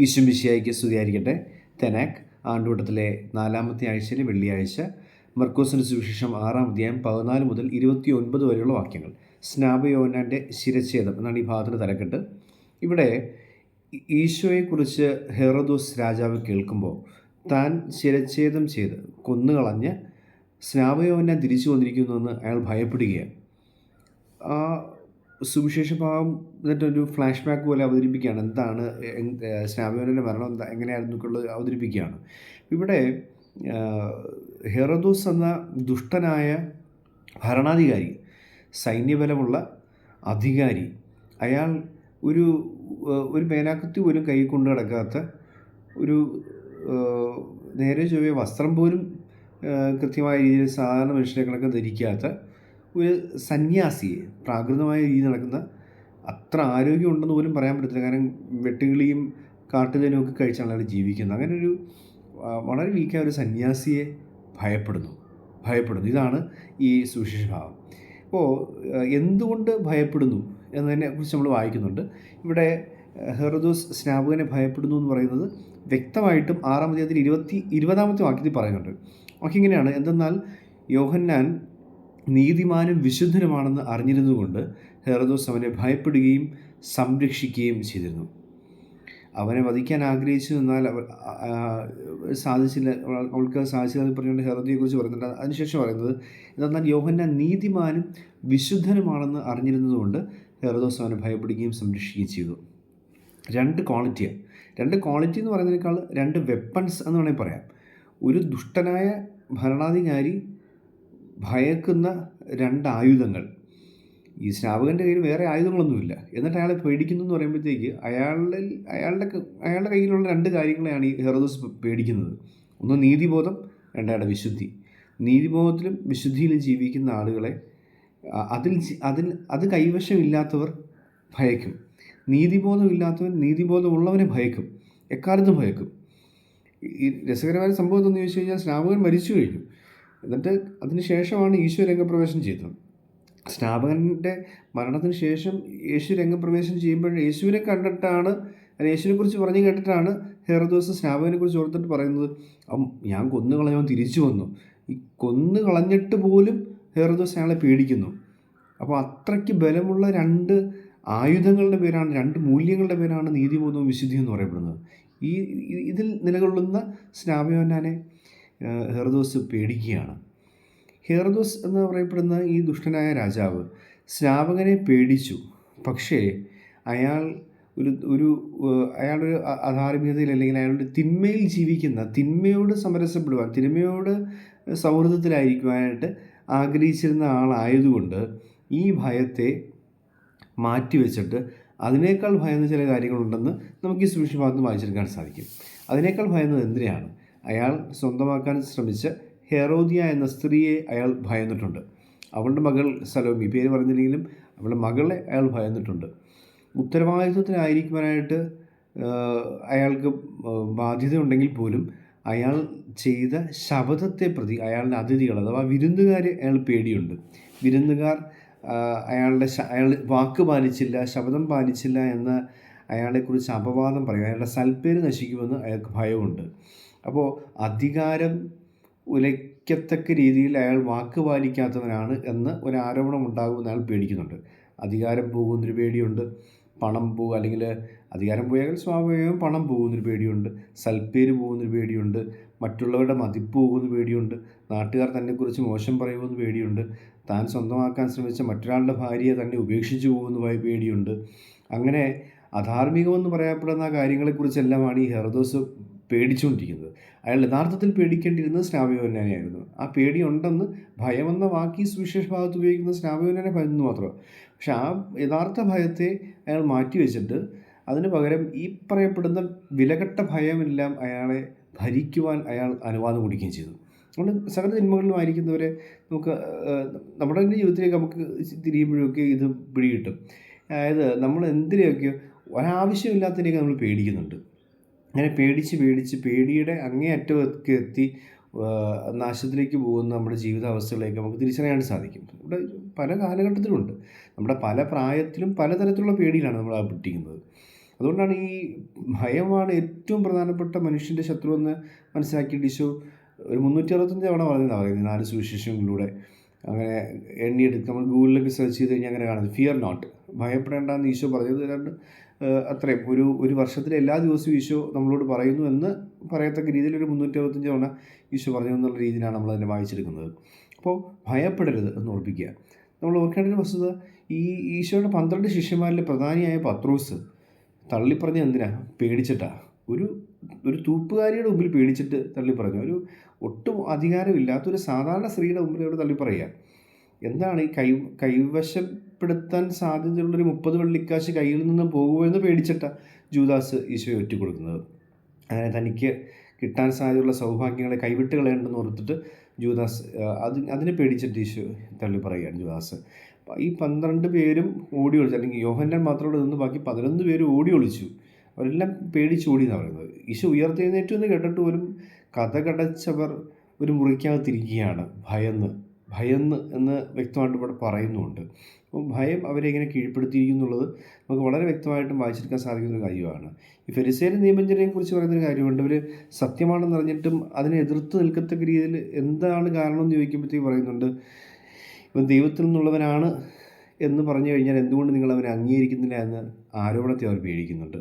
ഈശ്വമിശിയായിക്ക് സ്തുതിയായിരിക്കട്ടെ. തെനാക് ആണ്ടുവട്ടത്തിലെ നാലാമത്തെ ആഴ്ചയിലെ വെള്ളിയാഴ്ച മർക്കോസിന് സുവിശേഷം ആറാം അധ്യായം പതിനാല് മുതൽ ഇരുപത്തി ഒൻപത് വരെയുള്ള വാക്യങ്ങൾ. സ്നാപയോനാന്റെ ശിരച്ഛേദം എന്നാണ് ഈ ഭാഗത്തിന്റെ തലക്കെട്ട്. ഇവിടെ ഈശോയെക്കുറിച്ച് ഹെറോദോസ് രാജാവ് കേൾക്കുമ്പോൾ താൻ ശിരച്ഛേദം ചെയ്ത് കൊന്നുകളഞ്ഞ് സ്നാപയോനാൻ തിരിച്ചു വന്നിരിക്കുന്നുവെന്ന് അയാൾ ഭയപ്പെടുകയാണ്. ആ സുവിശേഷ ഭാഗം എന്നിട്ടൊരു ഫ്ലാഷ് ബാക്ക് പോലെ അവതരിപ്പിക്കുകയാണ്. എന്താണ് സ്നാപയോനന്റെ മരണം എന്താ എങ്ങനെയായിരുന്നു എന്നുള്ളത് അവതരിപ്പിക്കുകയാണ്. ഇവിടെ ഹെറദോസ് എന്ന ദുഷ്ടനായ ഭരണാധികാരി സൈന്യബലമുള്ള അധികാരി അയാൾ ഒരു ഒരു മേലാക്കത്തി പോലും കൈ കൊണ്ട് കിടക്കാത്ത ഒരു നേരെ ചൊവ്വേ വസ്ത്രം പോലും കൃത്യമായ രീതിയിൽ സാധാരണ മനുഷ്യരെ കണക്ക് ധരിക്കാത്ത ഒരു സന്യാസിയെ പ്രാകൃതമായ രീതിയിൽ നടക്കുന്ന അത്ര ആരോഗ്യം ഉണ്ടെന്ന് പോലും പറയാൻ പറ്റത്തില്ല. കാരണം വെട്ടുകിളിയും കാട്ടുതേനും ഒക്കെ കഴിച്ചാണ് അയാൾ ജീവിക്കുന്നത്. അങ്ങനെ ഒരു വളരെ വീക്കായ ഒരു സന്യാസിയെ ഭയപ്പെടുന്നു. ഭയപ്പെടുന്നു. ഇതാണ് ഈ സുശിഷഭാവം ഭാവം. അപ്പോൾ എന്തുകൊണ്ട് ഭയപ്പെടുന്നു എന്നതിനെ കുറിച്ച് നമ്മൾ വായിക്കുന്നുണ്ട്. ഇവിടെ ഹെറദോസ് സ്നാപകനെ ഭയപ്പെടുന്നു എന്ന് പറയുന്നത് വ്യക്തമായിട്ടും ആറാം അധ്യായത്തിൽ ഇരുപത്തി ഇരുപതാമത്തെ വാക്യത്തിൽ പറയുന്നുണ്ട്. വാക്യം ഇങ്ങനെയാണ് എന്തെന്നാൽ യോഹന്നാൻ നീതിമാനും വിശുദ്ധനുമാണെന്ന് അറിഞ്ഞിരുന്നുകൊണ്ട് ഹെറദോസ് അവനെ ഭയപ്പെടുകയും സംരക്ഷിക്കുകയും ചെയ്തിരുന്നു. അവനെ വധിക്കാൻ ആഗ്രഹിച്ചു എന്നാൽ അവൾ സാധിച്ചില്ല. അവൾക്ക് സാധിച്ചില്ല എന്ന് പറഞ്ഞുകൊണ്ട് ഹെറദിയെക്കുറിച്ച് പറയുന്നുണ്ട്. അതിനുശേഷം പറയുന്നത് എന്നാൽ യോഹന്ന നീതിമാനും വിശുദ്ധനുമാണെന്ന് അറിഞ്ഞിരുന്നതുകൊണ്ട് ഹെറദോസ് അവനെ ഭയപ്പെടുകയും സംരക്ഷിക്കുകയും ചെയ്തു. രണ്ട് ക്വാളിറ്റിയാണ് രണ്ട് ക്വാളിറ്റി എന്ന് പറയുന്നതിനേക്കാൾ രണ്ട് വെപ്പൺസ് എന്ന് വേണമെങ്കിൽ പറയാം. ഒരു ദുഷ്ടനായ ഭരണാധികാരി ഭയക്കുന്ന രണ്ട് ആയുധങ്ങൾ ഈ ശ്രാവകന്റെ കയ്യിൽ വേറെ ആയുധങ്ങളൊന്നുമില്ല. എന്നിട്ട് അയാളെ പേടിക്കുന്നു എന്ന് പറയുമ്പോഴത്തേക്ക് അയാളിൽ അയാളുടെ അയാളുടെ കയ്യിലുള്ള രണ്ട് കാര്യങ്ങളെയാണ് ഈ ഹെറോദോസ് പേടിക്കുന്നത്. ഒന്ന് നീതിബോധം രണ്ടാളുടെ വിശുദ്ധി. നീതിബോധത്തിലും വിശുദ്ധിയിലും ജീവിക്കുന്ന ആളുകളെ അതിൽ അതിൽ അത് കൈവശമില്ലാത്തവർ ഭയക്കും. നീതിബോധമില്ലാത്തവൻ നീതിബോധമുള്ളവനെ ഭയക്കും. എക്കാലത്തും ഭയക്കും. ഈ രസകരമായ സംഭവം എന്താണെന്ന് ചോദിച്ചു കഴിഞ്ഞാൽ ശ്രാവകൻ മരിച്ചു കഴിഞ്ഞു. എന്നിട്ട് അതിന് ശേഷമാണ് ഈശോ രംഗപ്രവേശനം ചെയ്തത്. സ്നാപകന്റെ മരണത്തിന് ശേഷം യേശു രംഗപ്രവേശനം ചെയ്യുമ്പോൾ യേശുവിനെ കണ്ടിട്ടാണ് യേശുവിനെ കുറിച്ച് പറഞ്ഞു കേട്ടിട്ടാണ് ഹെറദോസ് സ്നാപകനെ കുറിച്ച് ഓർത്തിട്ട് പറയുന്നത് ഞാൻ കൊന്നു കളഞ്ഞവൻ തിരിച്ചു വന്നു. ഈ കൊന്നു കളഞ്ഞിട്ട് പോലും ഹെറദോസ് അയാളെ പേടിക്കുന്നു. അപ്പോൾ അത്രയ്ക്ക് ബലമുള്ള രണ്ട് ആയുധങ്ങളുടെ പേരാണ് രണ്ട് മൂല്യങ്ങളുടെ പേരാണ് നീതിബോധവും വിശുദ്ധിയും എന്ന് പറയപ്പെടുന്നത്. ഈ ഇതിൽ നിലകൊള്ളുന്ന സ്നാപയോനാനെ ഹെറദോസ് പേടിക്കുകയാണ്. ഹെറദോസ് എന്ന് പറയപ്പെടുന്ന ഈ ദുഷ്ടനായ രാജാവ് സ്നാപകനെ പേടിച്ചു. പക്ഷേ അയാൾ ഒരു ഒരു അയാളൊരു അധാർമികതയിൽ അല്ലെങ്കിൽ അയാളുടെ തിന്മയിൽ ജീവിക്കുന്ന തിന്മയോട് സമരസപ്പെടുവാൻ തിന്മയോട് സൗഹൃദത്തിലായിരിക്കുവാനായിട്ട് ആഗ്രഹിച്ചിരുന്ന ആളായതുകൊണ്ട് ഈ ഭയത്തെ മാറ്റിവെച്ചിട്ട് അതിനേക്കാൾ ഭയന്ന ചില കാര്യങ്ങളുണ്ടെന്ന് നമുക്ക് ഈ സുവിശേഷഭാഗത്ത് വായിച്ചെടുക്കാൻ സാധിക്കും. അതിനേക്കാൾ ഭയന്നത് എന്തിനാണ് അയാൾ സ്വന്തമാക്കാൻ ശ്രമിച്ച ഹെറോദിയ എന്ന സ്ത്രീയെ അയാൾ ഭയന്നിട്ടുണ്ട്. അവളുടെ മകൾ സലോമി പേര് പറഞ്ഞില്ലെങ്കിലും അവളുടെ മകളെ അയാൾ ഭയന്നിട്ടുണ്ട്. ഉത്തരവാദിത്വത്തിനായിരിക്കുവാനായിട്ട് അയാൾക്ക് ബാധ്യതയുണ്ടെങ്കിൽ പോലും അയാൾ ചെയ്ത ശബദത്തെ പ്രതി അയാളുടെ അതിഥികൾ അഥവാ വിരുന്നുകാരെ അയാൾ പേടിയുണ്ട്. വിരുന്നുകാർ അയാളുടെ അയാൾ വാക്ക് പാലിച്ചില്ല ശബ്ദം പാലിച്ചില്ല എന്ന് അയാളെക്കുറിച്ച് അപവാദം പറയും. അയാളുടെ സൽപ്പേര് നശിക്കുമെന്ന് അയാൾക്ക് ഭയമുണ്ട്. അപ്പോൾ അധികാരം ഉലയ്ക്കത്തക്ക രീതിയിൽ അയാൾ വാക്ക് പാലിക്കാത്തവനാണ് എന്ന് ഒരു ആരോപണം ഉണ്ടാകുമെന്ന് അയാൾ പേടിക്കുന്നുണ്ട്. അധികാരം പോകുന്നൊരു പേടിയുണ്ട് പണം പോകുക അല്ലെങ്കിൽ അധികാരം പോയാൽ സ്വാഭാവികമായും പണം പോകുന്നൊരു പേടിയുണ്ട് സൽപ്പേര് പോകുന്നൊരു പേടിയുണ്ട് മറ്റുള്ളവരുടെ മതിപ്പ് പോകുന്ന പേടിയുണ്ട് നാട്ടുകാർ തന്നെക്കുറിച്ച് മോശം പറയുമെന്ന് പേടിയുണ്ട് താൻ സ്വന്തമാക്കാൻ ശ്രമിച്ച മറ്റൊരാളുടെ ഭാര്യയെ തന്നെ ഉപേക്ഷിച്ചു പോകുന്ന പേടിയുണ്ട്. അങ്ങനെ അധാർമികമെന്ന് പറയപ്പെടുന്ന കാര്യങ്ങളെക്കുറിച്ചെല്ലാമാണ് ഈ ഹെറദോസ് പേടിച്ചുകൊണ്ടിരിക്കുന്നത്. അയാൾ യഥാർത്ഥത്തിൽ പേടിക്കേണ്ടിയിരുന്നത് സ്നാപയോനാനെയായിരുന്നു ആ പേടി ഉണ്ടെന്ന് ഭയമെന്ന വാക്കി സുവിശേഷ ഭാഗത്ത് ഉപയോഗിക്കുന്ന സ്നാപയോനെ ഭയന്നു മാത്രം. പക്ഷെ ആ യഥാർത്ഥ ഭയത്തെ അയാൾ മാറ്റിവെച്ചിട്ട് അതിന് പകരം ഈ പറയപ്പെടുന്ന വിലകെട്ട ഭയമെല്ലാം അയാളെ ഭരിക്കുവാൻ അയാൾ അനുവാദം കൊടുക്കുകയും ചെയ്തു. അതുകൊണ്ട് സകല തിന്മകളിലും ആയിരിക്കുന്നവരെ നമുക്ക് നമ്മുടെ തന്നെ ജീവിതത്തിലേക്ക് നമുക്ക് തിരിയുമ്പോഴൊക്കെ ഇത് പിടികിട്ടും. അതായത് നമ്മൾ എന്തിനെയൊക്കെ ഒരാവശ്യമില്ലാത്തതിനെയൊക്കെ നമ്മൾ പേടിക്കുന്നുണ്ട്. അങ്ങനെ പേടിച്ച് പേടിച്ച് പേടിയുടെ അങ്ങേയറ്റമൊക്കെ എത്തി നാശത്തിലേക്ക് പോകുന്ന നമ്മുടെ ജീവിതാവസ്ഥകളിലേക്ക് നമുക്ക് തിരിച്ചറിയാൻ സാധിക്കും. ഇവിടെ പല കാലഘട്ടത്തിലുണ്ട്. നമ്മുടെ പല പ്രായത്തിലും പലതരത്തിലുള്ള പേടിയിലാണ് നമ്മൾ അകപ്പെട്ടിരിക്കുന്നത് അതുകൊണ്ടാണ് ഈ ഭയമാണ് ഏറ്റവും പ്രധാനപ്പെട്ട മനുഷ്യന്റെ ശത്രു എന്ന് മനസ്സിലാക്കിയിട്ട് ഈശോ ഒരു മുന്നൂറ്റി അറുപത്തഞ്ച് തവണ പറഞ്ഞതാണ് പറയുന്നത്. നാല് സുവിശേഷങ്ങളിലൂടെ അങ്ങനെ എണ്ണിയെടുക്കുക നമ്മൾ ഗൂഗിളിലൊക്കെ സെർച്ച് ചെയ്ത് കഴിഞ്ഞാൽ അങ്ങനെ കാണുന്നത്. ഫിയർ നോട്ട് ഭയപ്പെടേണ്ട എന്ന് ഈശോ പറഞ്ഞത് രണ്ട് അത്രയും. ഒരു ഒരു വർഷത്തിലെ എല്ലാ ദിവസവും ഈശോ നമ്മളോട് പറയുന്നു എന്ന് പറയത്തക്ക രീതിയിൽ ഒരു മുന്നൂറ്റി അറുപത്തഞ്ച് തവണ ഈശോ പറഞ്ഞു എന്നുള്ള രീതിയിലാണ് നമ്മൾ അതിനെ വായിച്ചെടുക്കുന്നത്. അപ്പോൾ ഭയപ്പെടരുത് എന്ന് ഓർപ്പിക്കുക. നമ്മൾ ഓർക്കേണ്ട ഒരു വസ്തുത ഈ ഈശോയുടെ പന്ത്രണ്ട് ശിഷ്യന്മാരിലെ പ്രധാനിയായ പത്രോസ് തള്ളിപ്പറഞ്ഞ എന്തിനാ? പേടിച്ചിട്ടാ. ഒരു ഒരു തൂപ്പുകാരിയുടെ മുമ്പിൽ പേടിച്ചിട്ട് തള്ളിപ്പറഞ്ഞു. ഒരു ഒട്ടും അധികാരമില്ലാത്തൊരു സാധാരണ സ്ത്രീയുടെ മുമ്പിൽ അവിടെ തള്ളിപ്പറയുക. എന്താണ് ഈ കൈ കൈവശപ്പെടുത്താൻ സാധ്യതയുള്ളൊരു മുപ്പത് വെള്ളിക്കാശ് കയ്യിൽ നിന്ന് പോകുമോ എന്ന് പേടിച്ചിട്ടാണ് ജൂദാസ് ഈശോയെ ഒറ്റ കൊടുക്കുന്നത് അങ്ങനെ തനിക്ക് കിട്ടാൻ സാധ്യതയുള്ള സൗഭാഗ്യങ്ങളെ കൈവിട്ട് കളയേണ്ടെന്ന് ഓർത്തിട്ട് ജൂദാസ് അത് അതിനെ പേടിച്ചിട്ട് ഈശോ തള്ളി പറയുകയാണ് ജൂദാസ്. ഈ പന്ത്രണ്ട് പേരും ഓടി ഒളിച്ചു അല്ലെങ്കിൽ യോഹന്നാൻ മാത്രമേ നിന്ന് ബാക്കി പതിനൊന്ന് പേര് ഓടി ഒളിച്ചു. അവരെല്ലാം പേടിച്ചോടി എന്നാണ് പറയുന്നത്. ഈശോ ഉയർത്തെഴുന്നേറ്റു എന്ന് കേട്ടിട്ട് പോലും കഥ കടച്ചവർ ഒരു മുറിക്കകത്തിരിക്കുകയാണ്. ഭയന്ന് ഭയന്ന് എന്ന് വ്യക്തമായിട്ട് ഇവിടെ പറയുന്നുണ്ട് അപ്പോൾ ഭയം അവരെ എങ്ങനെ കീഴ്പ്പെടുത്തിയിരിക്കുന്നുള്ളത് നമുക്ക് വളരെ വ്യക്തമായിട്ടും വായിച്ചെടുക്കാൻ സാധിക്കുന്ന ഒരു കാര്യമാണ്. ഈ ഫെരിസേന നിയമജ്ഞനെക്കുറിച്ച് പറയുന്നൊരു കാര്യമുണ്ട്. അവർ സത്യമാണെന്ന് അറിഞ്ഞിട്ടും അതിനെ എതിർത്ത് നിൽക്കത്തക്ക രീതിയിൽ എന്താണ് കാരണം എന്ന് ചോദിക്കുമ്പോഴത്തേക്ക് പറയുന്നുണ്ട് ഇവൻ ദൈവത്തിൽ നിന്നുള്ളവനാണ് എന്ന് പറഞ്ഞു കഴിഞ്ഞാൽ എന്തുകൊണ്ട് നിങ്ങൾ അവനെ അംഗീകരിക്കുന്നില്ല എന്ന് ആരോപണത്തെ അവർ പേടിക്കുന്നുണ്ട്.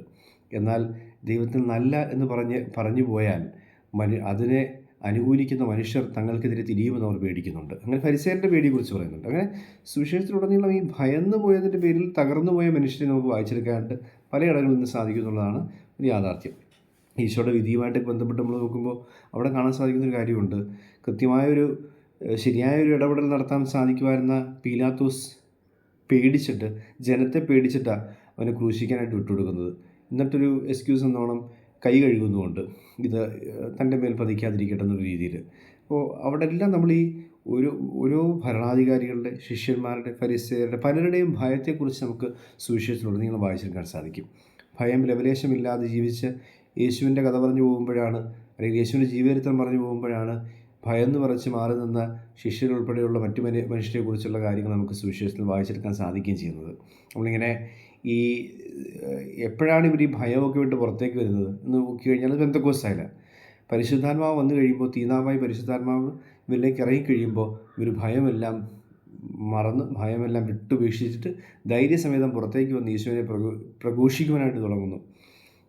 എന്നാൽ ദൈവത്തിൽ നല്ല എന്ന് പറഞ്ഞ് പറഞ്ഞു പോയാൽ മനു അതിനെ അനുകൂലിക്കുന്ന മനുഷ്യർ തങ്ങൾക്കെതിരെ തിരിയുമെന്ന് അവർ പേടിക്കുന്നുണ്ട്. അങ്ങനെ പരിസരന്റെ പേടിയെക്കുറിച്ച് പറയുന്നുണ്ട്. അങ്ങനെ സുവിശേഷത്തിലുടനീളം ഈ ഭയന്നു പോയതിന്റെ പേരിൽ തകർന്നു പോയ മനുഷ്യരെ നമുക്ക് വായിച്ചെടുക്കാനായിട്ട് പലയിടങ്ങളിൽ നിന്ന് സാധിക്കുന്നുള്ളതാണ് ഒരു യാഥാർത്ഥ്യം. ഈശോയുടെ വിധിയുമായിട്ട് ബന്ധപ്പെട്ട് നമ്മൾ നോക്കുമ്പോൾ അവിടെ കാണാൻ സാധിക്കുന്ന ഒരു കാര്യമുണ്ട്. കൃത്യമായൊരു ശരിയായ ഒരു ഇടപെടൽ നടത്താൻ സാധിക്കുമായിരുന്ന പീലാത്തോസ് പേടിച്ചിട്ട് ജനത്തെ പേടിച്ചിട്ടാണ് അവനെ ക്രൂശിക്കാനായിട്ട് വിട്ടുകൊടുക്കുന്നത്. എന്നിട്ടൊരു എക്സ്ക്യൂസ് എന്നോണം കൈ കഴുകുന്നുമുണ്ട് ഇത് തന്റെ മേൽ പതിക്കാതിരിക്കട്ടെ എന്നൊരു രീതിയിൽ. അപ്പോൾ അവിടെ എല്ലാം നമ്മൾ ഈ ഒരു ഓരോ ഭരണാധികാരികളുടെ ശിഷ്യന്മാരുടെ പരിസരയുടെ പലരുടെയും ഭയത്തെക്കുറിച്ച് നമുക്ക് സുവിശേഷത്തിലൂടെ നിങ്ങൾ വായിച്ചെടുക്കാൻ സാധിക്കും. ഭയം ലവലേശമില്ലാതെ ജീവിച്ച് യേശുവിന്റെ കഥ പറഞ്ഞു പോകുമ്പോഴാണ് അല്ലെങ്കിൽ യേശുവിന്റെ ജീവചരിത്രം പറഞ്ഞു പോകുമ്പോഴാണ് ഭയന്ന് പറച്ച് മാറി നിന്ന ശിഷ്യരുൾപ്പെടെയുള്ള മറ്റു മനുഷ്യരെക്കുറിച്ചുള്ള കാര്യങ്ങൾ നമുക്ക് സുവിശേഷത്തിൽ വായിച്ചെടുക്കാൻ സാധിക്കുകയും ചെയ്യുന്നത്. നമ്മളിങ്ങനെ ഈ എപ്പോഴാണ് ഇവർ ഈ ഭയമൊക്കെ വിട്ട് പുറത്തേക്ക് വരുന്നത് എന്ന് നോക്കി കഴിഞ്ഞാൽ ബന്ധക്കോസ്തായില്ല പരിശുദ്ധാത്മാവ് വന്നു കഴിയുമ്പോൾ തീനാമായി പരിശുദ്ധാത്മാവ് ഇവരിലേക്ക് ഇറങ്ങിക്കഴിയുമ്പോൾ ഇവർ ഭയമെല്ലാം മറന്ന് ഭയമെല്ലാം വിട്ടുപേക്ഷിച്ചിട്ട് ധൈര്യസമേതം പുറത്തേക്ക് വന്ന് ഈശോനെ പ്രഘോ പ്രഘോഷിക്കുവാനായിട്ട് തുടങ്ങുന്നു.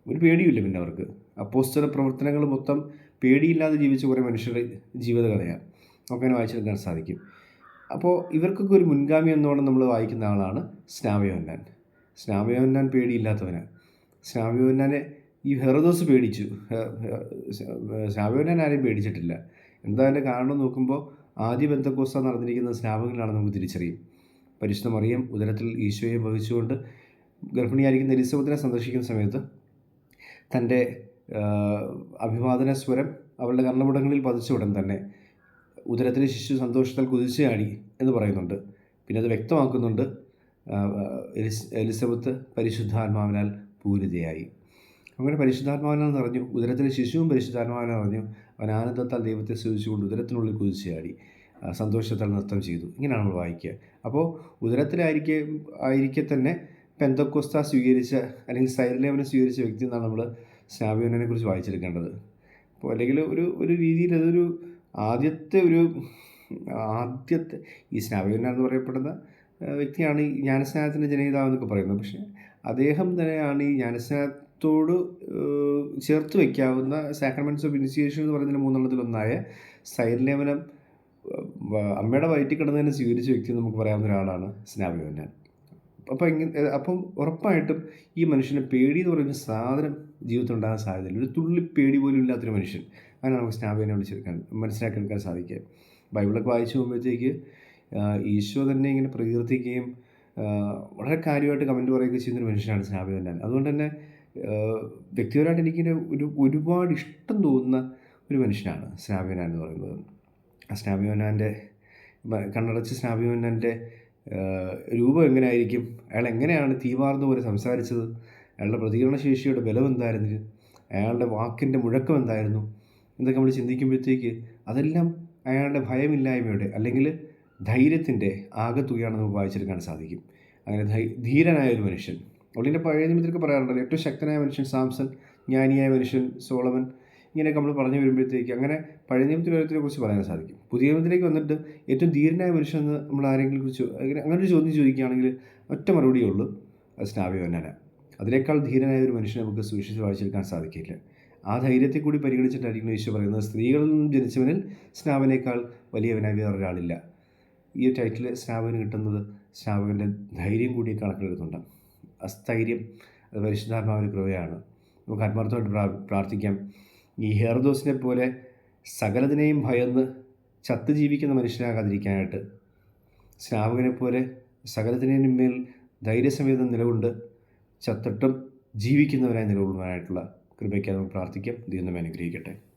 ഒരു പേടിയില്ല പിന്നെ അവർക്ക്. അപ്പോസ്തല പ്രവർത്തനങ്ങൾ മൊത്തം പേടിയില്ലാതെ ജീവിച്ച കുറേ മനുഷ്യരുടെ ജീവിതകഥയാണ് നമുക്കങ്ങനെ വായിച്ചെടുക്കാൻ സാധിക്കും. അപ്പോൾ ഇവർക്കൊക്കെ ഒരു മുൻഗാമി എന്നോണം നമ്മൾ വായിക്കുന്ന ആളാണ് സ്നാവയോന്നാൻ സ്നാവയോന്നാൻ പേടിയില്ലാത്തവനാണ് സ്നാവയോന്നാനെ ഈ ഹെറദോസ് പേടിച്ചു. സ്നാവയോന്നാൻ ആരെയും പേടിച്ചിട്ടില്ല. എന്താ അതിന്റെ കാരണം നോക്കുമ്പോൾ ആദ്യ ബന്ധക്കോസ നടന്നിരിക്കുന്ന സ്നാപകങ്ങളാണ് നമുക്ക് തിരിച്ചറിയും. പരിശുദ്ധ മറിയം ഉദരത്തിൽ ഈശോയെ വഹിച്ചുകൊണ്ട് ഗർഭിണിയായിരിക്കുന്ന എലിസബത്തിനെ സന്ദർശിക്കുന്ന സമയത്ത് തന്റെ അഭിവാദന സ്വരം അവളുടെ കർണപുടങ്ങളിൽ പതിച്ച ഉടൻ തന്നെ ഉദരത്തിലെ ശിശു സന്തോഷത്താൽ കുതിച്ചുചാടി എന്ന് പറയുന്നുണ്ട്. പിന്നെ അത് വ്യക്തമാക്കുന്നുണ്ട്. എലിസ് എലിസബത്ത് പരിശുദ്ധാത്മാവിനാൽ പൂരിതയായി. അങ്ങനെ പരിശുദ്ധാത്മാവിനാൽ നിറഞ്ഞു ഉദരത്തിലെ ശിശുവും പരിശുദ്ധാത്മാവിനാൽ നിറഞ്ഞു അവൻ ആനന്ദത്താൽ ദൈവത്തെ സ്തുതിച്ചുകൊണ്ട് ഉദരത്തിനുള്ളിൽ കുതിച്ചുചാടി സന്തോഷത്താൽ നൃത്തം ചെയ്തു. ഇങ്ങനെയാണ് നമ്മൾ വായിക്കുക. അപ്പോൾ ഉദരത്തിലായിരിക്കെ ആയിരിക്കെ തന്നെ പെന്തക്കോസ്ത സ്വീകരിച്ച അല്ലെങ്കിൽ സൈറിലേവനെ സ്വീകരിച്ച വ്യക്തി എന്നാണ് നമ്മൾ സ്നാബിയോനെ കുറിച്ച് വായിച്ചെടുക്കേണ്ടത്. അപ്പോൾ അല്ലെങ്കിൽ ഒരു ഒരു രീതിയിൽ അതൊരു ആദ്യത്തെ ഒരു ആദ്യത്തെ ഈ സ്നാബിയോന എന്ന് പറയപ്പെടുന്ന വ്യക്തിയാണ് ഈ ജ്ഞാനസ്നാനത്തിന്റെ ജനയിതാവെന്നൊക്കെ പറയുന്നത്. പക്ഷേ അദ്ദേഹം തന്നെയാണ് ഈ ജ്ഞാനസ്നാനത്തോട് ചേർത്ത് വയ്ക്കാവുന്ന സാക്രമെന്റ്സ് ഓഫ് ഇനിസിയേഷൻ എന്ന് പറയുന്നതിന് മൂന്നെണ്ണത്തിലൊന്നായ സൈരലേവനം അമ്മയുടെ വയറ്റിൽ കിടന്നതിനെ സ്വീകരിച്ച വ്യക്തി നമുക്ക് പറയാവുന്ന ഒരാളാണ് സ്നാബിയോന്നാൻ അപ്പോൾ ഇങ്ങനെ അപ്പം ഉറപ്പായിട്ടും ഈ മനുഷ്യന് പേടി എന്ന് പറയുന്ന സാധനം ജീവിതത്തിൽ ഉണ്ടാകാൻ സാധ്യതയില്ല. ഒരു തുള്ളി പേടി പോലും ഇല്ലാത്തൊരു മനുഷ്യൻ. അങ്ങനെ നമുക്ക് സ്നാബിനെ വിളിച്ചെടുക്കാൻ മനസ്സിലാക്കി എടുക്കാൻ സാധിക്കുക ബൈബിളൊക്കെ വായിച്ചു പോകുമ്പോഴത്തേക്ക് ഈശോ തന്നെ ഇങ്ങനെ പ്രകീർത്തിക്കുകയും വളരെ കാര്യമായിട്ട് കമന്റ് പറയുകയൊക്കെ ചെയ്യുന്നൊരു മനുഷ്യനാണ് സ്നാബിയോൻ അതുകൊണ്ട് തന്നെ വ്യക്തിപരമായിട്ട് എനിക്കിങ്ങനെ ഒരു ഒരുപാട് ഇഷ്ടം തോന്നുന്ന ഒരു മനുഷ്യനാണ് സ്നാബിയോനാൻ എന്ന് പറയുന്നത്. ആ സ്നാപിയോനാന്റെ കണ്ണടച്ച് സ്നാബിയോനാന്റെ രൂപം എങ്ങനെയായിരിക്കും അയാൾ എങ്ങനെയാണ് തീവാർന്ന പോലെ സംസാരിച്ചത്? അയാളുടെ പ്രതികരണശേഷിയുടെ ബലം എന്തായിരുന്നു അയാളുടെ വാക്കിന്റെ മുഴക്കം എന്തായിരുന്നു? എന്നൊക്കെ നമ്മൾ ചിന്തിക്കുമ്പോഴത്തേക്ക് അതെല്ലാം അയാളുടെ ഭയമില്ലായ്മയുടെ അല്ലെങ്കിൽ ധൈര്യത്തിന്റെ ആകത്തുകയാണ് നമുക്ക് വായിച്ചെടുക്കാൻ സാധിക്കും. അങ്ങനെ ധീരനായ ഒരു മനുഷ്യൻ. അവളിന്റെ പഴയ നിമിത്തമൊക്കെ പറയാറുണ്ടല്ലോ ഏറ്റവും ശക്തനായ മനുഷ്യൻ സാംസൺ ജ്ഞാനിയായ മനുഷ്യൻ സോളമൻ ഇങ്ങനെയൊക്കെ നമ്മൾ പറഞ്ഞു വരുമ്പോഴത്തേക്ക് അങ്ങനെ പഴയ നിയമത്തിൽ ഓരോരുത്തരെ കുറിച്ച് പറയാൻ സാധിക്കും. പുതിയ നിയമത്തിലേക്ക് വന്നിട്ട് ഏറ്റവും ധീരനായ മനുഷ്യൻ എന്ന് നമ്മൾ ആരെങ്കിലും കുറിച്ച് അങ്ങനെ ഒരു ചോദ്യം ചോദിക്കുകയാണെങ്കിൽ ഒറ്റ മറുപടിയേ ഉള്ളൂ അത് സ്നാവ്യോന്നാണ് അതിനേക്കാൾ ധീരനായ ഒരു മനുഷ്യനെ നമുക്ക് സുവിശേഷം വായിച്ചെടുക്കാൻ സാധിക്കില്ല. ആ ധൈര്യത്തെ കൂടി പരിഗണിച്ചിട്ടായിരിക്കും ഈശോ പറയുന്നത് സ്ത്രീകളിൽ നിന്നും ജനിച്ചവനിൽ സ്നാവനേക്കാൾ വലിയവനായി വേറെ ഒരാളില്ല. ഈ ടൈറ്റിൽ സ്നാവന് കിട്ടുന്നത് സ്നാവകന്റെ ധൈര്യം കൂടി കണക്കിലെടുത്തുണ്ട് അസ്ഥൈര്യം അത് പരിശുദ്ധാത്മാവിന്റെ കൃപയാണ്. നമുക്ക് ആത്മാർത്ഥമായിട്ട് പ്രാർത്ഥിക്കാം. ഈ ഹെർദോസിനെ പോലെ സകലതിനെയും ഭയന്ന് ചത്ത് ജീവിക്കുന്ന മനുഷ്യനാകാതിരിക്കാനായിട്ട് സ്നാവകനെ പോലെ സകലത്തിനേനും മേൽ ധൈര്യസമേതം നിലകൊണ്ട് ചത്തിട്ടും ജീവിക്കുന്നവരായി നിലകൊള്ളുവാനായിട്ടുള്ള കൃപയ്ക്ക് നമുക്ക് പ്രാർത്ഥിക്കാം. ദൈവം അനുഗ്രഹിക്കട്ടെ.